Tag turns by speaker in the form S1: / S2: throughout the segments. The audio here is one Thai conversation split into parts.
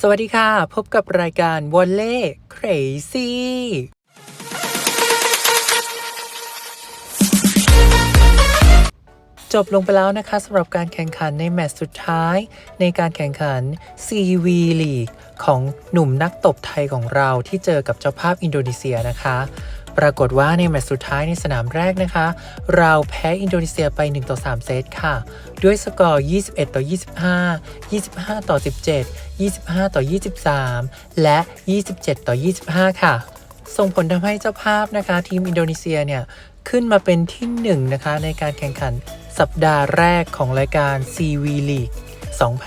S1: สวัสดีค่ะ พบกับรายการวอลเล่เครซี่จบลงไปแล้วนะคะสำหรับการแข่งขันในแมตช์สุดท้าย ในการแข่งขัน CV League ของหนุ่มนักตบไทยของเราที่เจอกับเจ้าภาพอินโดนีเซียนะคะ ปรากฏว่าในแมตช์สุดท้ายในสนามแรกนะคะ เราแพ้อินโดนีเซียไป 1 ต่อ 3 เซตค่ะ ด้วยสกอร์ 21 ต่อ 25 25 ต่อ 17 25 ต่อ 23 และ 27 ต่อ 25 ค่ะ ส่งผลทำให้เจ้าภาพนะคะ ทีมอินโดนีเซียเนี่ย ขึ้นมาเป็นที่ 1 นะคะ ในการแข่งขันสัปดาห์แรกของรายการ CV League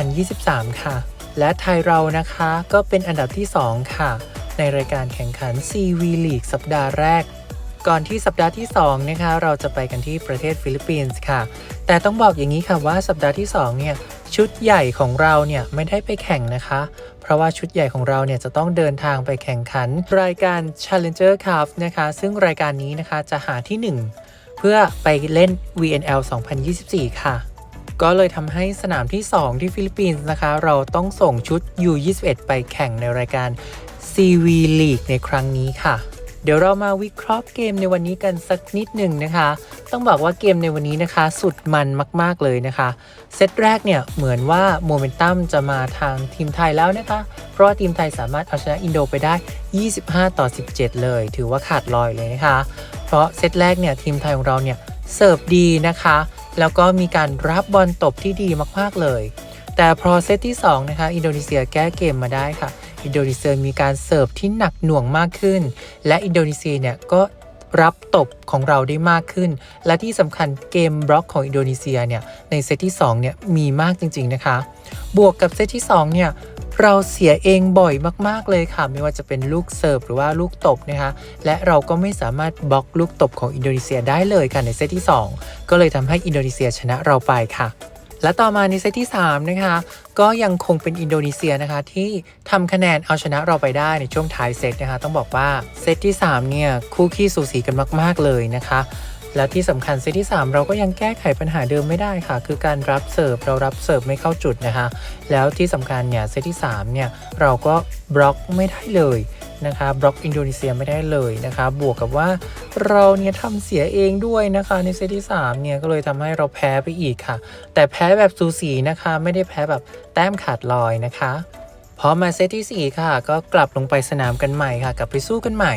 S1: 2023 ค่ะ และไทยเรานะคะก็เป็นอันดับที่ 2 ค่ะ ในรายการแข่งขัน CV League สัปดาห์แรก ก่อนที่สัปดาห์ที่2นะคะเราจะไปกันที่ประเทศฟิลิปปินส์ค่ะ แต่ต้องบอกอย่างนี้ค่ะว่าสัปดาห์ที่2เนี่ยชุดใหญ่ของเราเนี่ยไม่ได้ไปแข่งนะคะ เพราะว่าชุดใหญ่ของเราเนี่ยจะต้องเดินทางไปแข่งขัน รายการ Challenger Cup นะคะ ซึ่งรายการนี้นะคะจะหาที่ 1 เพื่อไปเล่น VNL 2024 ค่ะ ก็เลยทำให้สนามที่ 2 ที่ฟิลิปปินส์นะคะ เราต้องส่งชุด U21 ไปแข่งในรายการ CV League ในครั้งนี้ค่ะ เดี๋ยวเรามาวิเคราะห์เกมในวันนี้กันสักนิดหนึ่งนะคะ ต้องบอกว่าเกมในวันนี้นะคะ สุดมันมาก ๆ เลยนะคะ เซตแรกเนี่ยเหมือนว่าโมเมนตัมจะมาทางทีมไทยแล้วนะคะ เพราะว่าทีมไทยสามารถเอาชนะอินโดไปได้ 25 ต่อ 17 เลย ถือว่าขาดลอยเลยนะคะ เพราะเซตแรกเนี่ยทีมไทยของเราเนี่ยเสิร์ฟดีนะคะ แล้วก็มีการรับบอลตบที่ดีมากๆเลย แต่พอเซตที่2นะคะอินโดนีเซียแก้เกมมาได้ค่ะ อินโดนีเซียมีการเสิร์ฟที่หนักหน่วงมากขึ้น และอินโดนีเซียเนี่ยก็รับตบของเราได้มากขึ้น และที่สำคัญเกมบล็อกของอินโดนีเซียเนี่ยในเซตที่2เนี่ยมีมากจริง ๆนะคะ บวกกับเซตที่2เนี่ย เราเสียเองบ่อยมาก ๆ เลยค่ะ ไม่ว่าจะเป็นลูกเสิร์ฟหรือว่าลูกตบนะคะและเราก็ไม่สามารถบล็อกลูกตบของอินโดนีเซียได้เลยค่ะในเซตที่ 2 ก็เลยทำให้อินโดนีเซียชนะเราไปค่ะและต่อมาในเซตที่ 3 นะคะ ก็ยังคงเป็นอินโดนีเซียนะคะ ที่ทำคะแนนเอาชนะเราไปได้ในช่วงท้ายเซตนะคะ ต้องบอกว่าเซตที่ 3 เนี่ย คู่ขี้สูสีกันมาก ๆ เลยนะคะ และที่สำคัญเซตที่ 3 เราก็ยังแก้ไขปัญหาเดิมไม่ได้ค่ะ คือการรับเสิร์ฟเรารับเสิร์ฟไม่เข้าจุดนะคะ แล้วที่สำคัญเนี่ยเซตที่3เนี่ยเราก็บล็อกไม่ได้เลยนะคะบล็อกอินโดนีเซียไม่ได้เลยนะคะ บวกกับว่าเราเนี่ยทำเสียเองด้วยนะคะในเซตที่3เนี่ยก็เลยทำให้เราแพ้ไปอีกค่ะ แต่แพ้แบบสูสีนะคะ ไม่ได้แพ้แบบแต้มขาดลอยนะคะ พอมาเซตที่ 4 ค่ะ ก็กลับลงไปสนามกันใหม่ค่ะกลับไปสู้กันใหม่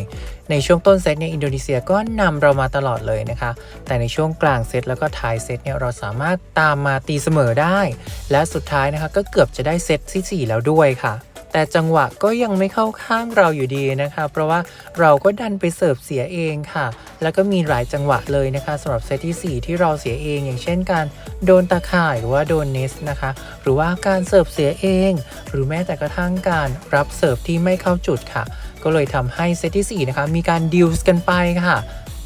S1: ในช่วงต้นเซตเนี่ยอินโดนีเซียก็นำเรามาตลอดเลยนะคะ แต่ในช่วงกลางเซตแล้วก็ท้ายเซตเนี่ยเราสามารถตามมาตีเสมอได้ และสุดท้ายนะคะก็เกือบจะได้เซตที่ 4 แล้วด้วยค่ะ แต่จังหวะก็ยังไม่เข้าข้างเราอยู่ดีนะคะ เพราะว่าเราก็ดันไปเสิร์ฟเสียเองค่ะ แล้วก็มีหลายจังหวะเลยนะคะสำหรับเซตที่ 4 ที่เราเสียเอง อย่างเช่นการโดนตาข่ายหรือว่าโดนเนสนะคะ หรือว่าการเสิร์ฟเสียเอง หรือแม้แต่กระทั่งการรับเสิร์ฟที่ไม่เข้าจุดค่ะ ก็เลยทำให้เซตที่4นะคะมีการดิวส์กันไปค่ะ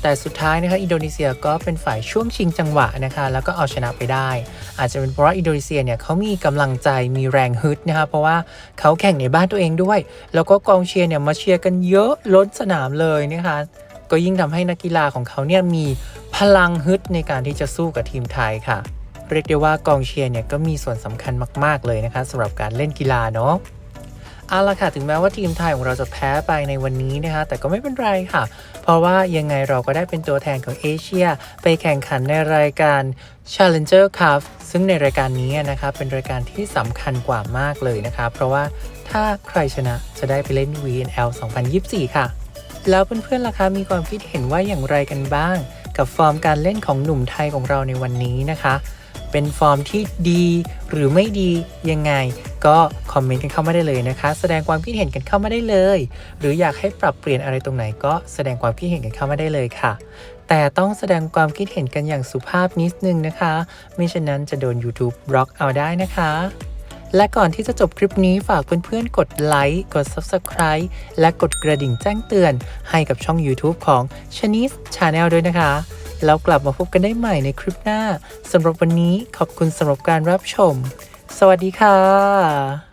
S1: แต่สุดท้ายนะคะอินโดนีเซียก็เป็นฝ่ายช่วงชิงจังหวะนะคะ แล้วก็เอาชนะไปได้ อาจจะเป็นเพราะอินโดนีเซียเนี่ยเขามีกำลังใจมีแรงฮึดนะคะเพราะว่าเขาแข่งในบ้านตัวเองด้วย แล้วก็กองเชียร์เนี่ยมาเชียร์กันเยอะล้นสนามเลยนะคะก็ยิ่งทำให้นักกีฬาของเขาเนี่ยมีพลังฮึดในการที่จะสู้กับทีมไทยค่ะ เรียกได้ว่ากองเชียร์เนี่ยก็มีส่วนสำคัญมาก ๆเลยนะคะสำหรับการเล่นกีฬาเนาะ เอาละค่ะถึงแม้ว่าทีมไทยของเราจะแพ้ไปในวันนี้นะคะ แต่ก็ไม่เป็นไรค่ะ เพราะว่ายังไงเราก็ได้เป็นตัวแทนของเอเชีย ไปแข่งขันในรายการ Challenger Cup ซึ่งในรายการนี้นะคะเป็นรายการที่สำคัญกว่ามากเลยนะคะ เพราะว่าถ้าใครชนะจะได้ไปเล่น VNL 2024 ค่ะ แล้วเพื่อนๆล่ะคะมีความคิดเห็นว่าอย่างไรกันบ้าง กับฟอร์มการเล่นของหนุ่มไทยของเราในวันนี้นะคะ เป็นฟอร์มที่ดีหรือไม่ดียังไง ก็คอมเมนต์กันเข้ามาได้เลยนะคะ แสดงความคิดเห็นกันเข้ามาได้เลย หรืออยากให้ปรับเปลี่ยนอะไรตรงไหนก็แสดงความคิดเห็นกันเข้ามาได้เลยค่ะ แต่ต้องแสดงความคิดเห็นกันอย่างสุภาพนิดนึงนะคะไม่เช่นนั้นจะโดน YouTube บล็อกเอาได้นะคะและก่อนที่จะจบคลิปนี้ฝากเพื่อนๆ กดไลค์ กด Subscribe และกดกระดิ่งแจ้งเตือนให้กับช่อง YouTube ของ c h a n e s e Channel ด้วยนะคะ แล้วกลับมาพบกันได้ใหม่ในคลิปหน้าสำหรับวันนี้ขอบคุณสำหรับการรับชม สวัสดีค่ะ